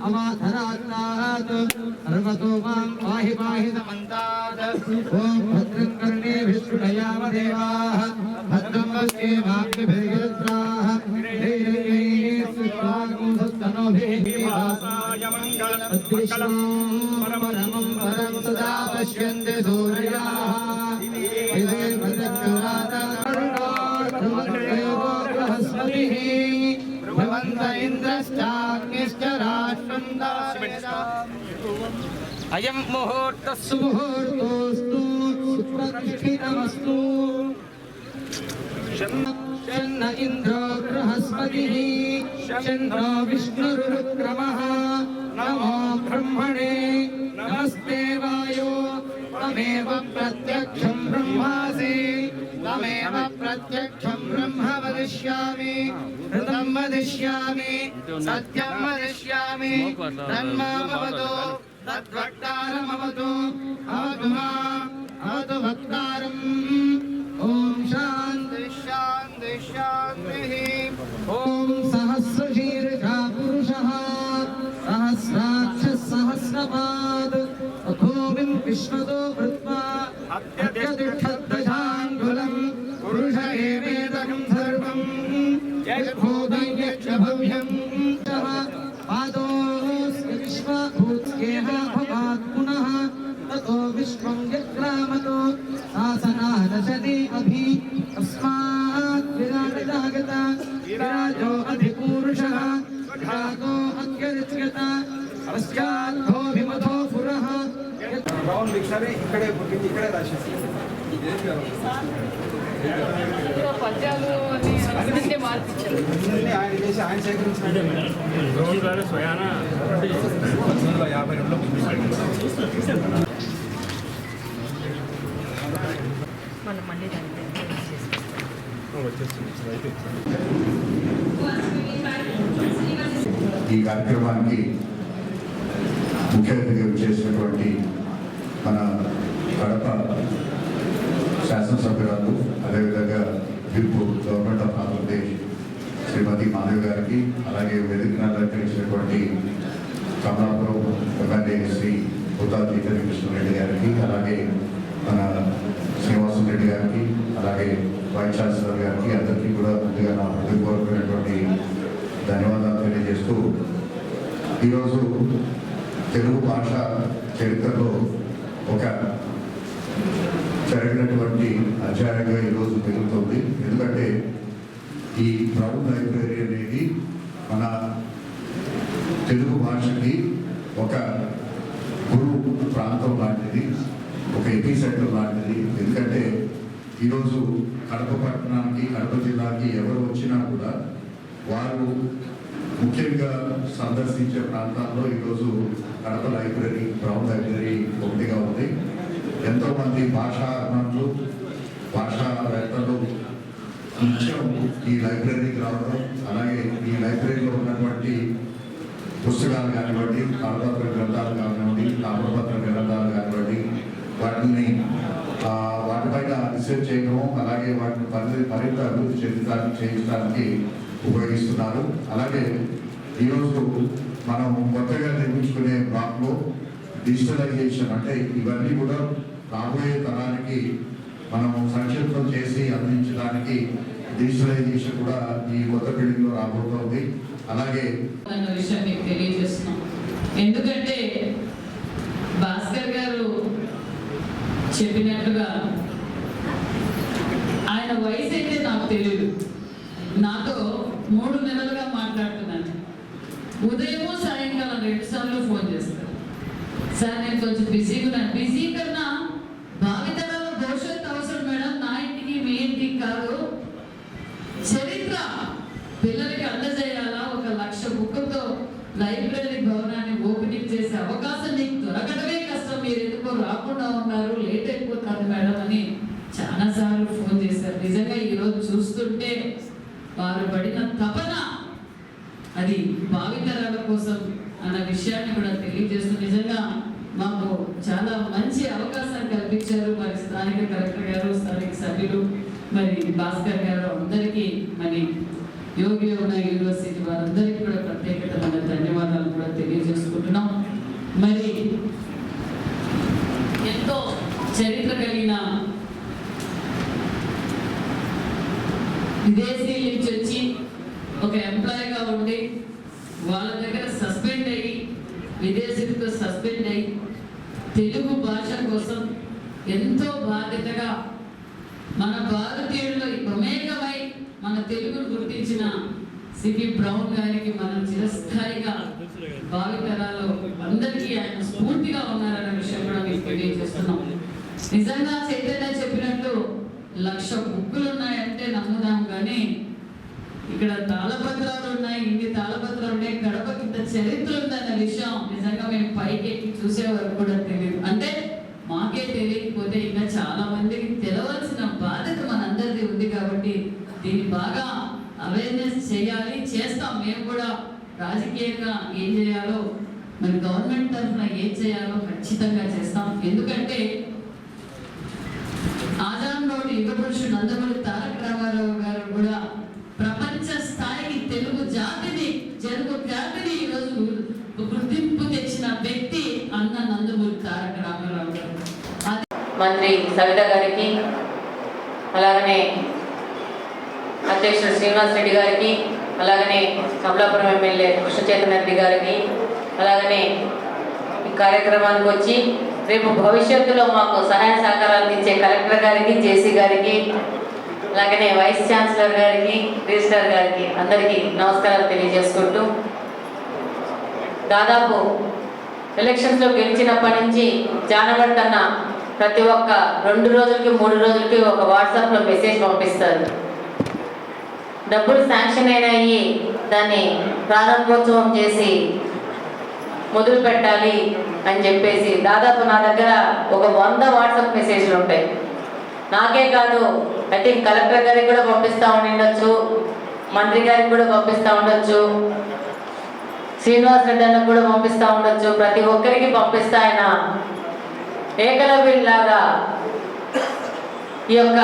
అవపశ్చాత్తాత్ అవపురస్తాత్ అవోత్తరాత్తాత్ అవదక్షిణాత్తాత్ అవతోద్భాత్తాత్ అవాధరాత్తాత్ సర్వతో మాం పాహి పాహి సమంతాత్ ఓం భద్రం కర్ణే విష్ణునయామ దేవాః భద్రం వస్తే వాక్యభిర్యత్రాः వాసాయ మంగళం మంగళం పరమం అయం ముహూర్త సుముహూర్తోస్తు సుప్రతిష్ఠితమస్తు शन्न इन्द्रो बृहस्पतिः शन्नो विष्णुरुक्रमः नमो ब्रह्मणे नमस्ते वायो तमेव प्रत्यक्षम् ब्रह्मासि तमेव प्रत्यक्षम् ब्रह्म वदिष्यामि ऋतम् वदिष्यामि सत्यम् वदिष्यामि तन्मामवतु तद्वक्तारमवतु अवतु माम् विराजजागता विराजो अधिपूरुषः घातो अत्यरिच्यत पश्चाद्धोऽभिमथो पुरः రౌండ్ డిక్షనరీ ఇక్కడే పుట్టింది ఇక్కడే రాసేసి పద్యాలు అని అందుకే మార్పించారు అన్నీ ఆయన చేసి ఆయన సేకరించిన డ్రోన్ ద్వారా స్వయాన పంతొమ్మిది వందల యాభై రెండులో పంపించాడు మనం మళ్ళీ ఈ కార్యక్రమానికి ముఖ్య అతిథిగా చేసినటువంటి మన కడప శాసనసభ్యురాలు అదేవిధంగా తిరుపు గవర్నమెంట్ ఆఫ్ ఆంధ్రప్రదేశ్ శ్రీమతి మాధవ్ గారికి అలాగే వేదికను అలంకరించినటువంటి కమలాపురం ఎమ్మెల్యే శ్రీ ఉతాది కృష్ణారెడ్డి గారికి అలాగే మన శ్రీనివాసం రెడ్డి గారికి అలాగే వైస్ ఛాన్సలర్ గారికి అందరికీ కూడా ముందుగా నా హృదయపూర్వకమైనటువంటి ధన్యవాదాలు తెలియజేస్తూ ఈరోజు తెలుగు భాష చరిత్రలో ఒక జరిగినటువంటి అధ్యాయంగా ఈరోజు పెరుగుతుంది. ఎందుకంటే ఈ ప్రౌడ్ లైబ్రరీ అనేది మన తెలుగు భాషకి ఒక గురు ప్రాంతం లాంటిది ఒక ఎపిసెంటర్ లాంటిది. ఎందుకంటే ఈరోజు కడప పట్టణానికి కడప జిల్లాకి ఎవరు వచ్చినా కూడా వారు ముఖ్యంగా సందర్శించే ప్రాంతాల్లో ఈరోజు కడప లైబ్రరీ బ్రౌన్ లైబ్రరీ ఒకటిగా ఉంది. ఎంతోమంది భాషా అభిమానులు భాషావేత్తలు నిత్యం ఈ లైబ్రరీకి రావడం అలాగే ఈ లైబ్రరీలో ఉన్నటువంటి పుస్తకాలు కానివ్వండి కరపత్ర గ్రంథాలు కానివ్వండి తామ్రపత్ర గ్రంథాలు కానివ్వండి వాటిని ఆ, రీసెర్చ్ చేయడం అలాగే వాటిని పరి మరింత అభివృద్ధి చెందడానికి చేయించడానికి ఉపయోగిస్తున్నారు. అలాగే ఈరోజు మనం కొత్తగా నిర్మించుకునే బ్లాక్లో డిజిటలైజేషన్ అంటే ఇవన్నీ కూడా రాబోయే తరానికి మనం సంక్షిప్తం చేసి అందించడానికి డిజిటలైజేషన్ కూడా ఈ కొత్త బిల్డింగ్లో రాబోతోంది. అలాగే విషయం మీకు తెలియజేస్తున్నాం. ఎందుకంటే భాస్కర్ గారు చెప్పినట్టుగా ఆయన వయసు అయితే నాకు తెలియదు నాతో మూడు నెలలుగా మాట్లాడుతున్నాను. ఉదయము సాయంకాలం రెండు సార్లు ఫోన్ చేస్తారు సార్ నేను కొంచెం బిజీగా ఉన్నాను. బిజీ కన్నా భావితరాల భవిష్యత్తు అవసరం మేడం. నా ఇంటికి మీ ఇంటికి కాదు. చరిత్ర పిల్లలకి అందజేయాలా? ఒక లక్ష బుక్తో లైబ్రరీ భవనాన్ని ఓపెనింగ్ చేసే అవకాశం నీకు దొరకడమే ఉన్నారు లేట్ అయిపోతుంది మేడం అని చాలాసార్లు నిజంగా ఈరోజు చూస్తుంటే వారు పడిన తపన అది భావితరాల కోసం అన్న విషయాన్ని కూడా తెలియజేస్తూ నిజంగా మాకు చాలా మంచి అవకాశం కల్పించారు మరి స్థానిక కలెక్టర్ గారు స్థానిక సభ్యులు మరి భాస్కర్ గారు అందరికీ మరి యోగి యోగ యూనివర్సిటీ వారందరికీ కూడా ప్రత్యేకతమైన ధన్యవాదాలు కూడా తెలియజేసుకుంటున్నాం. మరి ఎంతో చరిత్ర కలిగిన విదేశీ నుంచి వచ్చి ఒక ఎంప్లాయీగా ఉండి వాళ్ళ దగ్గర సస్పెండ్ అయ్యి విదేశీలతో సస్పెండ్ అయ్యి తెలుగు భాష కోసం ఎంతో బాధ్యతగా మన భారతీయుల్లో మమేకమై మన తెలుగును గుర్తించిన సిపి బ్రౌన్ గారికి మనం చిరస్థాయిగా భావితరాలు అందరికీ ఆయన స్ఫూర్తిగా ఉన్నారన్న విషయం కూడా మీకు తెలియజేస్తున్నాం. నిజంగా చైతన్య చెప్పినట్లు లక్ష బుక్కులు ఉన్నాయంటే నమ్ముదాం కానీ ఇక్కడ తాళపత్రాలు ఉన్నాయి ఇన్ని తాళపత్రాలు ఉన్నాయి గడపకి ఇంత చరిత్ర ఉందన్న విషయం నిజంగా మేము పైకి ఎక్కి చూసే వరకు కూడా తెలియదు. అంటే మాకే తెలియకపోతే ఇంకా చాలా మందికి తెలవలసిన బాధ్యత మనందరిది ఉంది కాబట్టి దీన్ని బాగా అవేర్నెస్ చేయాలి చేస్తాం. మేము కూడా రాజకీయంగా ఏం చేయాలో మరి గవర్నమెంట్ తరఫున ఏం చేయాలో ఖచ్చితంగా చేస్తాం. ఎందుకంటే ఆజాన్ రోడ్ యుగ పురుషుడు నందమూరి తారక రామారావు గారు కూడా జరుగు ఫ్యామిలీ ఈరోజు గుర్తింపు తెచ్చిన వ్యక్తి అన్న నందమూరి తారక రామారావు గారు. మంత్రి సవిత గారికి అలాగనే అధ్యక్షుడు శ్రీనివాస్ రెడ్డి గారికి అలాగనే కమలాపురం ఎమ్మెల్యే కృష్ణచైతన్య రెడ్డి గారికి అలాగనే ఈ కార్యక్రమానికి వచ్చి రేపు భవిష్యత్తులో మాకు సహాయ సహకారాలు అందించే కలెక్టర్ గారికి జేసీ గారికి అలాగనే వైస్ ఛాన్సలర్ గారికి రిజిస్టర్ గారికి అందరికీ నమస్కారాలు తెలియజేసుకుంటూ దాదాపు ఎలక్షన్స్లో గెలిచినప్పటి నుంచి జానబట్టన్న ప్రతి ఒక్క రెండు రోజులకి మూడు రోజులకి ఒక వాట్సాప్లో మెసేజ్ పంపిస్తారు. డబ్బులు శాంక్షన్ అయినాయి దాన్ని ప్రారంభోత్సవం చేసి మొదలు పెట్టాలి అని చెప్పేసి దాదాపు నా దగ్గర ఒక వంద వాట్సాప్ మెసేజ్లు ఉంటాయి. నాకే కాదు. ఐ థింక్ కలెక్టర్ గారికి కూడా పంపిస్తూ ఉండొచ్చు. మంత్రి గారికి కూడా పంపిస్తూ ఉండొచ్చు. శ్రీనివాస్ రెడ్డి అన్నకు కూడా పంపిస్తూ ఉండొచ్చు. ప్రతి ఒక్కరికి పంపిస్తా ఆయన. ఏకలవ్యులాగా ఈ యొక్క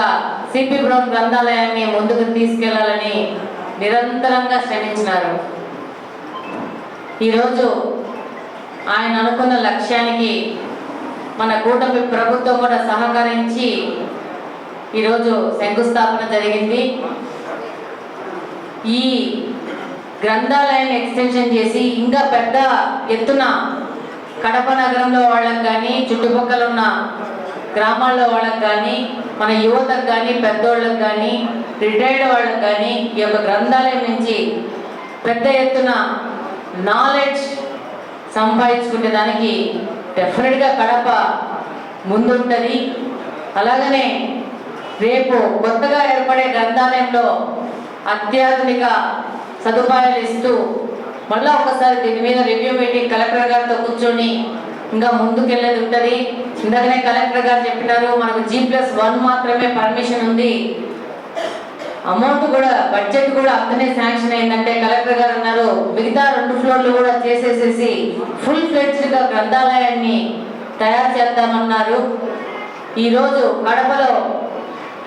సిపి బ్రౌన్ గ్రంథాలయాన్ని ముందుకు తీసుకెళ్ళాలని నిరంతరంగా శ్రమించినారు. ఈరోజు ఆయన అనుకున్న లక్ష్యానికి మన కూటమి ప్రభుత్వం కూడా సహకరించి ఈరోజు శంకుస్థాపన జరిగింది. ఈ గ్రంథాలయాన్ని ఎక్స్టెన్షన్ చేసి ఇంకా పెద్ద ఎత్తున కడప నగరంలో వాళ్ళకి కానీ చుట్టుపక్కల ఉన్న గ్రామాల్లో వాళ్ళకి కానీ మన యువతకు కానీ పెద్దోళ్ళకు కానీ రిటైర్డ్ వాళ్ళకి కానీ ఈ యొక్క గ్రంథాలయం నుంచి పెద్ద ఎత్తున నాలెడ్జ్ సంపాదించుకునే దానికి డెఫినెట్గా కడప ముందుంటుంది. అలాగనే రేపు కొత్తగా ఏర్పడే గ్రంథాలయంలో అత్యాధునిక సదుపాయాలు ఇస్తూ మళ్ళీ ఒకసారి దీని మీద రివ్యూ మీటింగ్ కలెక్టర్ గారితో కూర్చొని ఇంకా ముందుకెళ్ళేది ఉంటుంది. ఇందాకనే కలెక్టర్ గారు చెప్పినారు మనకు జీ ప్లస్ వన్ మాత్రమే పర్మిషన్ ఉంది. అమౌంట్ కూడా బడ్జెట్ కూడా అంతనే శాంక్షన్ అయిందంటే కలెక్టర్ గారు అన్నారు మిగతా రెండు ఫ్లోర్లు కూడా చేసేసేసి ఫుల్ ఫ్లెడ్జ్డ్ గ్రంథాలయాన్ని తయారు చేద్దామన్నారు. ఈరోజు కడపలో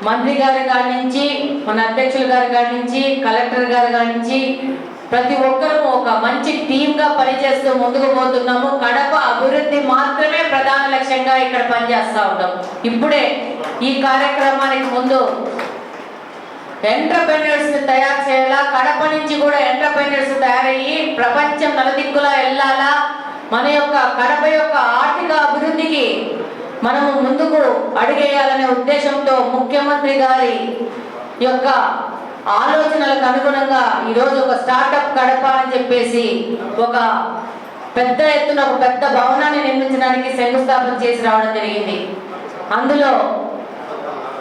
మంత్రి గారి కాడి నుంచి మన అధ్యక్షుల గారి కాడి నుంచి కలెక్టర్ గారి కాడి నుంచి ప్రతి ఒక్కరూ ఒక మంచి టీమ్గా పనిచేస్తూ ముందుకు పోతున్నాము. కడప అభివృద్ధి మాత్రమే ప్రధాన లక్ష్యంగా ఇక్కడ పనిచేస్తూ ఉన్నాం ఇప్పుడే ఈ కార్యక్రమానికి ముందు ఎంటర్ప్రెన్యూర్స్ తయారు చేయాలా? కడప నుంచి కూడా ఎంటర్ప్రెన్యూర్స్ తయారయ్యి ప్రపంచం నలుదిక్కులా వెళ్ళాలా? మన యొక్క కడప యొక్క ఆర్థిక అభివృద్ధికి మనము ముందుకు అడిగేయాలనే ఉద్దేశంతో ముఖ్యమంత్రి గారి యొక్క ఆలోచనలకు అనుగుణంగా ఈరోజు ఒక స్టార్టప్ కడప అని చెప్పేసి ఒక పెద్ద ఎత్తున ఒక పెద్ద భవనాన్ని నిర్మించడానికి శంకుస్థాపన చేసి రావడం జరిగింది. అందులో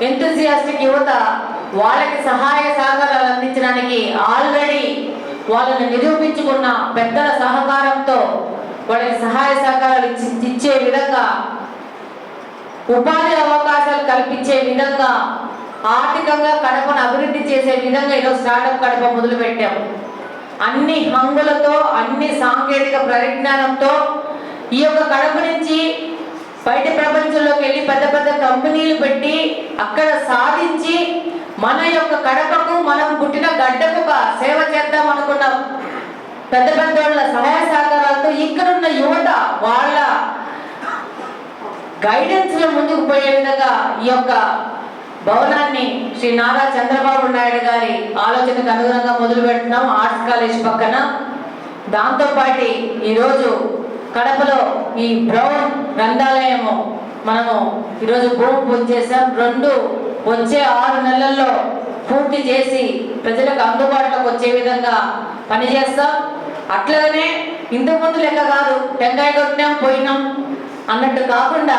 ఎంతజియాస్టిక్ యువత వాళ్ళకి సహాయ సహకారాలు అందించడానికి ఆల్రెడీ వాళ్ళని నిరూపించుకున్న పెద్దల సహకారంతో వాళ్ళకి సహాయ సహకారాలు ఇచ్చి- ఇచ్చే విధంగా ఉపాధి అవకాశాలు కల్పించే విధంగా ఆర్థికంగా కడపను అభివృద్ధి చేసే విధంగా ఈరోజు స్టార్టప్ కడప మొదలుపెట్టాం. అన్ని హంగులతో అన్ని సాంకేతిక పరిజ్ఞానంతో ఈ యొక్క కడప నుంచి బయట ప్రపంచంలోకి వెళ్ళి పెద్ద పెద్ద కంపెనీలు పెట్టి అక్కడ సాధించి మన యొక్క కడపకు మనం పుట్టిన గడ్డకు ఒక సేవ చేద్దాం అనుకున్నాం. పెద్ద పెద్ద వాళ్ళ సహాయ సహకారాలతో ఇక్కడున్న యువత వాళ్ళ గైడెన్స్లో ముందుకు పోయే విధంగా ఈ యొక్క భవనాన్ని శ్రీ నారా చంద్రబాబు నాయుడు గారి ఆలోచనకు అనుగుణంగా మొదలు పెడుతున్నాం. ఆర్ట్స్ కాలేజ్ పక్కన. దాంతో పాటు ఈరోజు కడపలో ఈ బ్రౌన్ గ్రంథాలయము మనము ఈరోజు భూమి పూజ చేసాం రెండు వచ్చే ఆరు నెలల్లో పూర్తి చేసి ప్రజలకు అందుబాటులోకి వచ్చే విధంగా పనిచేస్తాం. అట్లాగనే ఇంతకుముందు లెక్క కాదు. టెంకాయ కొట్టినాం పోయినాం. అన్నట్టు కాకుండా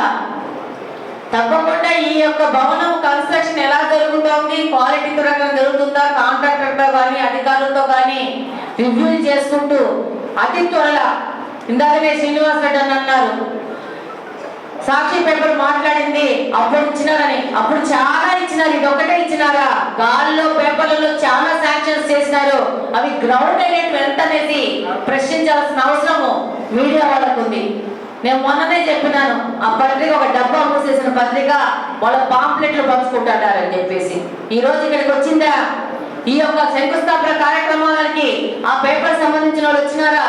తప్పకుండా ఈ యొక్క భవనం కన్స్ట్రక్షన్ ఎలా జరుగుతోంది? క్వాలిటీ ప్రకారం జరుగుతుందా? కాంట్రాక్టర్తో కానీ అధికారులతో కానీ రివ్యూ చేసుకుంటూ అతి త్వరలో ఇందాకనే శ్రీనివాస్ రెడ్డి అని అన్నారు. సాక్షి పేపర్ మాట్లాడింది అప్పుడు ఇచ్చినారని. అప్పుడు చాలా ఇచ్చినారు. ఇది ఒకటే ఇచ్చినారా? గాల్లో పేపర్లలో చాలా శాంక్షన్స్ చేసినారు. అవి గ్రౌండ్ అయినట్టు ఎంత అనేది ప్రశ్నించాల్సిన అవసరము మీడియా వాళ్ళకు ఉంది నేను మొన్ననే చెప్పినాను ఆ పత్రిక ఒక డబ్బా మూసేసిన పత్రిక వాళ్ళ పాంప్లెట్లు పంచుకుంటారని చెప్పేసి. ఈ రోజు ఇక్కడికి వచ్చిందా? ఈ యొక్క శంకుస్థాపన కార్యక్రమాలకి ఆ పేపర్ సంబంధించిన వాళ్ళు వచ్చినారా?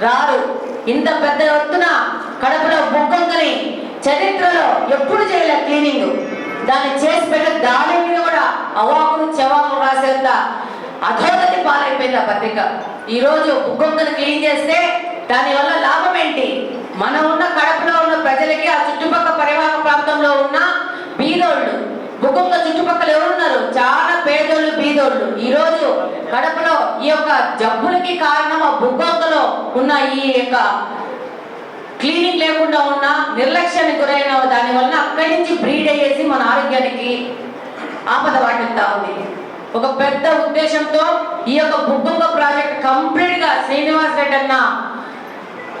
రారు. ఇంత పెద్ద ఎత్తున కడపలో బుగ్గొంగని చరిత్రలో ఎప్పుడు చేయలే క్లీనింగ్. దాన్ని చేసి పెట్ట దాని మీద కూడా అవాకులు చెవాకులు రాసేంత అధోగతి పాలైపోయింది ఆ పత్రిక. ఈరోజు రోజు బుగ్గొంగని క్లీన్ చేస్తే దాని వల్ల లాభం ఏంటి? మనం ఉన్న కడపలో ఉన్న ప్రజలకి ఆ చుట్టుపక్కల పరివాహక ప్రాంతంలో ఉన్న బీదోళ్ళు ముఖ్యంగా చుట్టుపక్కల ఎవరున్నారు? చాలా పేదోళ్ళు బీదోళ్ళు. ఈ రోజు కడపలో ఈ యొక్క జబ్బులకి కారణం ఆ బుగ్గొంగలో ఉన్న ఈ యొక్క క్లీనింగ్ లేకుండా ఉన్న నిర్లక్ష్యానికి గురైన దాని వలన అక్కడి నుంచి బ్రీడ్ అయ్యేసి మన ఆరోగ్యానికి ఆపద వాటిల్తా ఉంది. ఒక పెద్ద ఉద్దేశంతో ఈ యొక్క బుగ్గొంగ ప్రాజెక్ట్ కంప్లీట్గా శ్రీనివాస్ రెడ్డి అన్న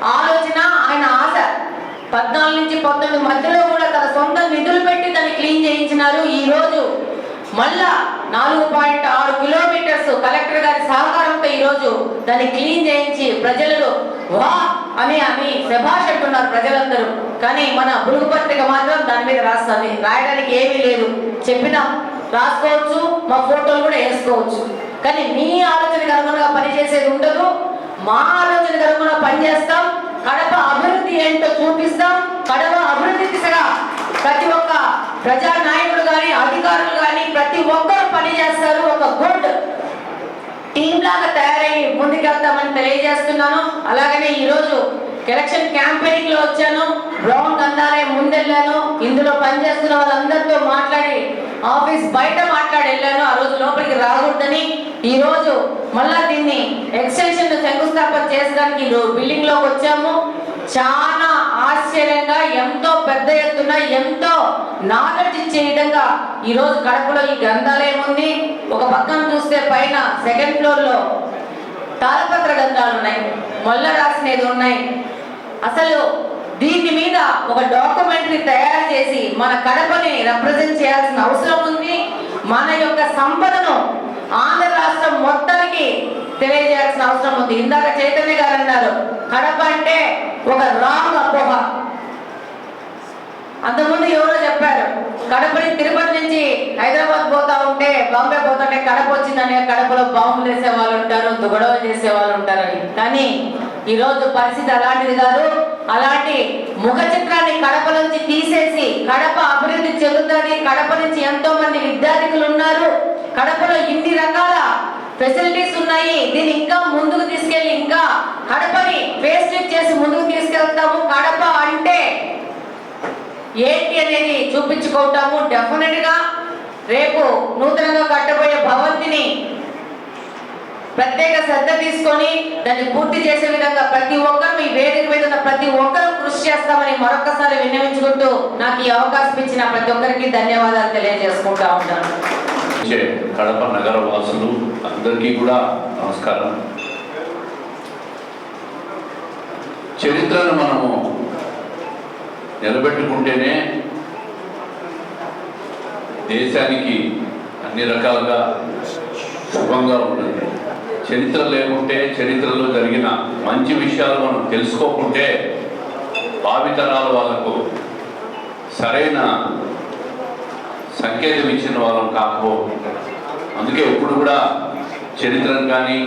ఆలోచన ఆయన ఆశ. పద్నాలుగు నుంచి పంతొమ్మిది మధ్యలో కూడా తన సొంత నిధులు పెట్టి దాన్ని క్లీన్ చేయించినారు. ఈ రోజు మళ్ళా నాలుగు పాయింట్ ఆరు కిలోమీటర్స్ కలెక్టర్ గారి సహకారంతో ఈ రోజు దాన్ని క్లీన్ చేయించి ప్రజలు వా అని అని శభాష్ అంటున్నారు ప్రజలందరూ. కానీ మన బులుగు పత్రిక మాత్రం దాని మీద రాస్తుంది. రాయడానికి ఏమీ లేదు. చెప్పినా రాసుకోవచ్చు మా ఫోటోలు కూడా వేసుకోవచ్చు. కానీ మీ ఆలోచనకు అనుగుణంగా పనిచేసేది ఉండదు. మా ఆలోచన కనుక పనిచేస్తాం కడప అభివృద్ధి ఏంటో చూపిస్తాం కడప అభివృద్ధి దిశగా ప్రతి ఒక్క ప్రజా నాయకుడు కానీ అధికారులు కానీ ప్రతి ఒక్కరు పని చేస్తారు ఒక గుడ్ టీమ్ లాగా తయారై ముందుకెళ్తామని తెలియజేస్తున్నాను. అలాగనే ఈరోజు ఎలక్షన్ క్యాంపెయినింగ్లో వచ్చాను. బ్రౌన్ అందాలే ముందెళ్ళాను. ఇందులో పనిచేస్తున్న వాళ్ళందరితో మాట్లాడి ఆఫీస్ బయట మాట్లాడి వెళ్ళాను. ఆ రోజు లోపలికి రాకూడదని ఈ రోజు మళ్ళా దీన్ని ఎక్స్టెన్షన్ శంకుస్థాపన చేసడానికి బిల్డింగ్లోకి వచ్చాము. చాలా ఆశ్చర్యంగా ఎంతో పెద్ద ఎత్తున ఎంతో నాలెడ్జ్ ఇచ్చే విధంగా ఈ రోజు కడపలో ఈ గ్రంథాలయం ఉంది. ఒక పక్కన చూస్తే పైన సెకండ్ ఫ్లోర్లో తాళపత్ర గ్రంథాలు ఉన్నాయి. మొల్ల రాసినవి ఉన్నాయి. అసలు దీని మీద ఒక డాక్యుమెంటరీ తయారు చేసి మన కడపని రిప్రజెంట్ చేయాల్సిన అవసరం ఉంది. మన యొక్క సంపదను ఆంధ్ర రాష్ట్రం మొత్తానికి తెలియజేయాల్సిన అవసరం ఉంది. ఇందాక చైతన్య గారు అన్నారు కడప అంటే ఒక రాంగ్ అపోహ అంతకుముందు ఎవరో చెప్పారు కడపని తిరుపతి నుంచి హైదరాబాద్ పోతా ఉంటే బాంబే పోతుంటే కడప వచ్చిందని కడపలో బాంబులు వేసే వాళ్ళు ఉంటారు గొడవ చేసే వాళ్ళు ఉంటారని. కానీ ఈ రోజు పరిస్థితి అలాంటిది కాదు. అలాంటి ముఖ చిత్రాన్ని కడప నుంచి తీసేసి కడప అభివృద్ధి చెందుతుంది. కడప నుంచి ఎంతో మంది విద్యార్థికులు ఉన్నారు. కడపలో ఇన్ని రకాల ఫెసిలిటీస్ ఉన్నాయి. దీన్ని ఇంకా ముందుకు తీసుకెళ్ళి ఇంకా కడపని ఫేస్ చేసి ముందుకు తీసుకెళ్తాము. కడప అంటే ఏంటి అనేది చూపించుకుంటాము. డెఫినెట్గా రేపు నూతనంగా కట్టబోయే భవంతిని ప్రత్యేక శ్రద్ధ తీసుకొని దాన్ని పూర్తి చేసే విధంగా ప్రతి ఒక్కరు మీ వేదిక మీద ఉన్న ప్రతి ఒక్కరు కృషి చేస్తామని మరొకసారి విన్నవించుకుంటూ నాకు ఈ అవకాశం ఇచ్చిన ప్రతి ఒక్కరికి ధన్యవాదాలు తెలియజేసుకుంటా ఉంటాను. వచ్చే కడప నగర వాసులు అందరికీ కూడా నమస్కారం. చరిత్రను మనము నిలబెట్టుకుంటేనే దేశానికి అన్ని రకాలుగా శుభంగా ఉంటుంది. చరిత్ర లేకుంటే చరిత్రలో జరిగిన మంచి విషయాలు మనం తెలుసుకోకుంటే భావితరాల వాళ్ళకు సరైన సంకేతం ఇచ్చిన వాళ్ళం కాకపో అందుకే ఇప్పుడు కూడా చరిత్రను కానీ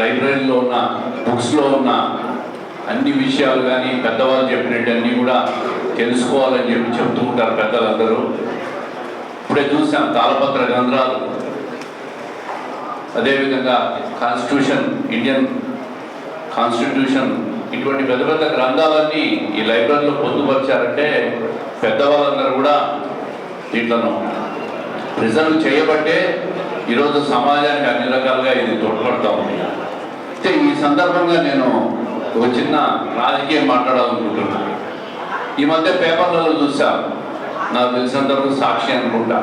లైబ్రరీలో ఉన్న బుక్స్లో ఉన్న అన్ని విషయాలు కానీ పెద్దవాళ్ళు చెప్పినట్టు అన్నీ కూడా తెలుసుకోవాలని చెప్పి చెప్తూ ఉంటారు పెద్దలందరూ. ఇప్పుడే చూసాం తాళపత్ర గ్రంథాలు. అదేవిధంగా కాన్స్టిట్యూషన్ ఇండియన్ కాన్స్టిట్యూషన్ ఇటువంటి పెద్ద పెద్ద గ్రంథాలన్నీ ఈ లైబ్రరీలో పొందుపరిచారంటే పెద్దవాళ్ళందరూ కూడా దీంట్లను ప్రిజర్వ్ చేయబట్టే ఈరోజు సమాజానికి అన్ని రకాలుగా ఇది తోడ్పడతా ఉంది. అయితే ఈ సందర్భంగా నేను ఒక చిన్న రాజకీయం మాట్లాడాలనుకుంటున్నాను ఈ మధ్య పేపర్లలో చూసాం నాకు తెలిసినంత వరకు సాక్షి అనుకుంటా.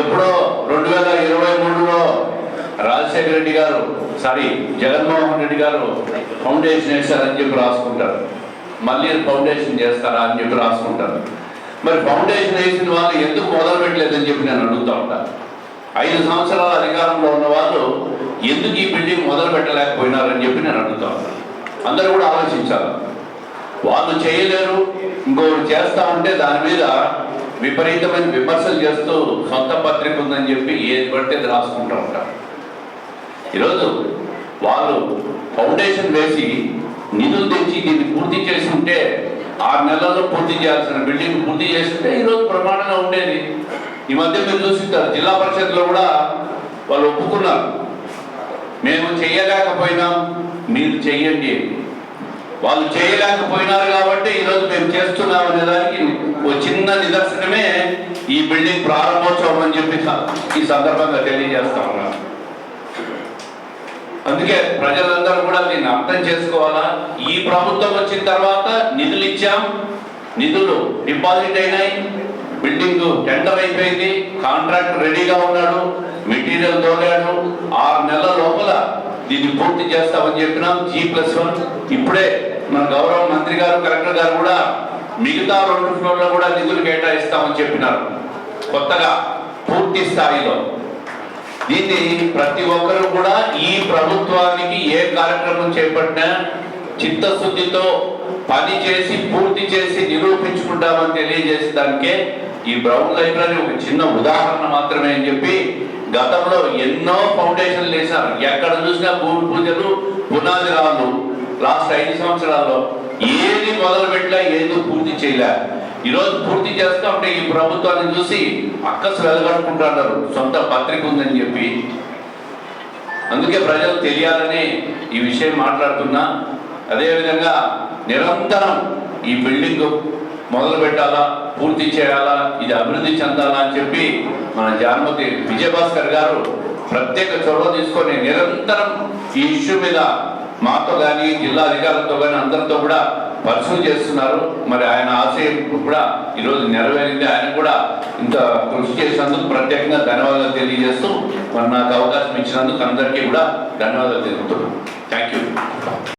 ఎప్పుడో రెండు వేల ఇరవై మూడులో రాజశేఖర రెడ్డి గారు సారీ జగన్మోహన్ రెడ్డి గారు ఫౌండేషన్ వేశారని చెప్పి రాసుకుంటారు. మళ్ళీ ఫౌండేషన్ చేస్తారా అని చెప్పి రాసుకుంటారు. మరి ఫౌండేషన్ వేసిన వాళ్ళు ఎందుకు మొదలు పెట్టలేదని చెప్పి నేను అడుగుతా ఉంటా. ఐదు సంవత్సరాల అధికారంలో ఉన్న వాళ్ళు ఎందుకు ఈ బిల్డింగ్ మొదలు పెట్టలేకపోయినారని చెప్పి నేను అడుగుతా ఉంటాను అందరూ కూడా ఆలోచించాలి. వాళ్ళు చేయలేరు ఇంకొకరు చేస్తా ఉంటే దాని మీద విపరీతమైన విమర్శలు చేస్తూ సొంత పత్రిక ఉందని చెప్పి ఏది పడితే రాసుకుంటూ ఉంటారు. ఈరోజు వాళ్ళు ఫౌండేషన్ వేసి నిధులు తెచ్చి దీన్ని పూర్తి చేసి ఉంటే ఆరు నెలల్లో పూర్తి చేయాల్సిన బిల్డింగ్ పూర్తి చేస్తుంటే ఈరోజు ప్రమాణంగా ఉండేది. ఈ మధ్య మీరు చూసింటారు జిల్లా పరిషత్లో కూడా వాళ్ళు ఒప్పుకున్నారు. మేము చేయలేకపోయినాం మీరు చెయ్యండి. వాళ్ళు చేయలేకపోయినారు కాబట్టి ఈరోజు మేము చేస్తున్నాం అనే దానికి ఒక చిన్న నిదర్శనమే ఈ బిల్డింగ్ ప్రారంభోత్సవం అని చెప్పి ఈ సందర్భంగా తెలియజేస్తా ఉన్నాం అందుకే ప్రజలందరూ కూడా దీన్ని అర్థం చేసుకోవాలా? ఈ ప్రభుత్వం వచ్చిన తర్వాత నిధులు ఇచ్చాం. నిధులు డిపాజిట్ అయినాయి. బిల్డింగ్ టెండర్ అయిపోయింది. కాంట్రాక్ట్ రెడీగా ఉన్నాడు. మెటీరియల్ తోలాడు. ఆరు నెలల లోపల దీన్ని పూర్తి చేస్తామని చెప్పినాం. G plus one. ఇప్పుడే మన గౌరవ మంత్రి గారు కలెక్టర్ గారు కూడా మిగతా రెండు ఫ్లోర్లో కూడా నిధులు కేటాయిస్తామని చెప్పినారు. కొత్తగా పూర్తి స్థాయిలో. దీన్ని ప్రతి ఒక్కరు కూడా ఈ ప్రభుత్వానికి ఏ కార్యక్రమం చేపట్టినా చిత్తశుద్ధితో పని చేసి పూర్తి చేసి నిరూపించుకుంటామని తెలియజేసేదానికే ఈ బ్రౌన్ లైబ్రరీ ఒక చిన్న ఉదాహరణ మాత్రమే అని చెప్పి గతంలో ఎన్నో ఫౌండేషన్లు వేశారు ఎక్కడ చూసినా భూమి పూజలు పునాది రాళ్ళు లాస్ట్ ఐదు సంవత్సరాల్లో ఏది మొదలు పెట్టలే ఏదో పూర్తి చేయలే. ఈరోజు పూర్తి చేస్తా ఉంటే ఈ ప్రభుత్వాన్ని చూసి అక్కసు వెలగడుకుంటున్నారు సొంత పత్రిక ఉందని చెప్పి. అందుకే ప్రజలు తెలియాలని ఈ విషయం మాట్లాడుతున్నా. అదేవిధంగా నిరంతరం ఈ బిల్డింగ్ మొదలు పెట్టాలా పూర్తి చేయాలా ఇది అభివృద్ధి చెందాలా అని చెప్పి మన జానపతి విజయభాస్కర్ గారు ప్రత్యేక చొరవ తీసుకొని నిరంతరం ఈ ఇష్యూ మీద మాతో కానీ జిల్లా అధికారులతో కానీ అందరితో కూడా పర్సూ చేస్తున్నారు. మరి ఆయన ఆశయం కూడా ఈరోజు నెరవేరింది. ఆయన కూడా ఇంత కృషి చేసినందుకు ప్రత్యేకంగా ధన్యవాదాలు తెలియజేస్తూ మరి నాకు అవకాశం ఇచ్చినందుకు అందరికీ కూడా ధన్యవాదాలు తెలుపుతున్నాను. Thank you